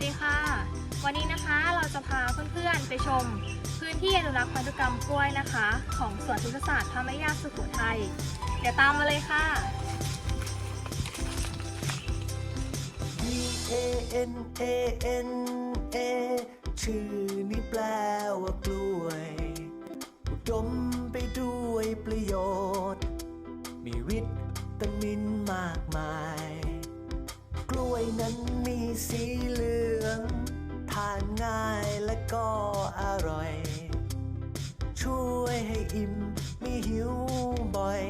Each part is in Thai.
วัสดีค่ะ วันนี้นะคะเราจะพาเพื่อนๆไปชม พื้นที่อนุรักษ์พันธุกรรมกล้วยนะคะ ของสวนพฤกษศาสตร์ธรรมยาสุโขทัยเดี๋ยวตามมาเลยค่ะ B A N A N A ชื่อนี้แปลว่ากล้วยอุดมไปด้วยประโยชน์ มีวิตามินมากมาย กล้วยนั้นมีสีเหลือง ทานง่ายและก็อร่อย ช่วยให้อิ่มไม่หิวบ่อย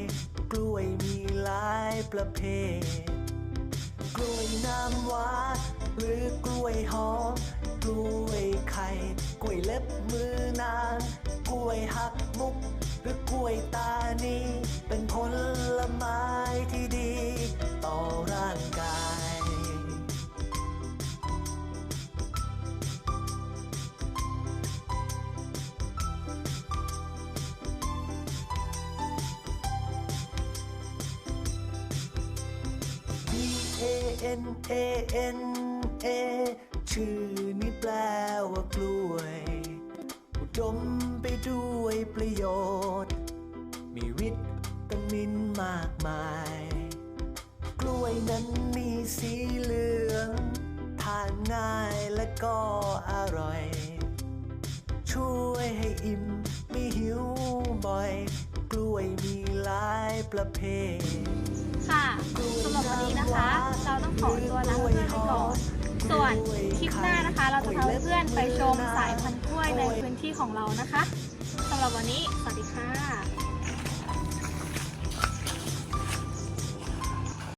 กล้วยมีหลายประเภท กล้วยน้ำว้าหรือกล้วยหอม กล้วยไข่ กล้วยเล็บมือ B A N A N A ชื่อนี้แปลว่ากล้วย อุดมไปด้วยประโยชน์ มีวิตามินมากมาย กล้วยนั้นมีสีเหลือง ทานง่ายและก็อร่อย ช่วยให้อิ่มไม่หิวบ่อย กล้วยมีหลายประเภทค่ะสำหรับวัน ขอตัวลาเพื่อนไปก่อน ส่วนคลิปหน้านะคะ เราจะพาเพื่อนๆไปชมสายพันธุ์กล้วยในพื้นที่ของเรานะคะสำหรับวันนี้ สวัสดีค่ะ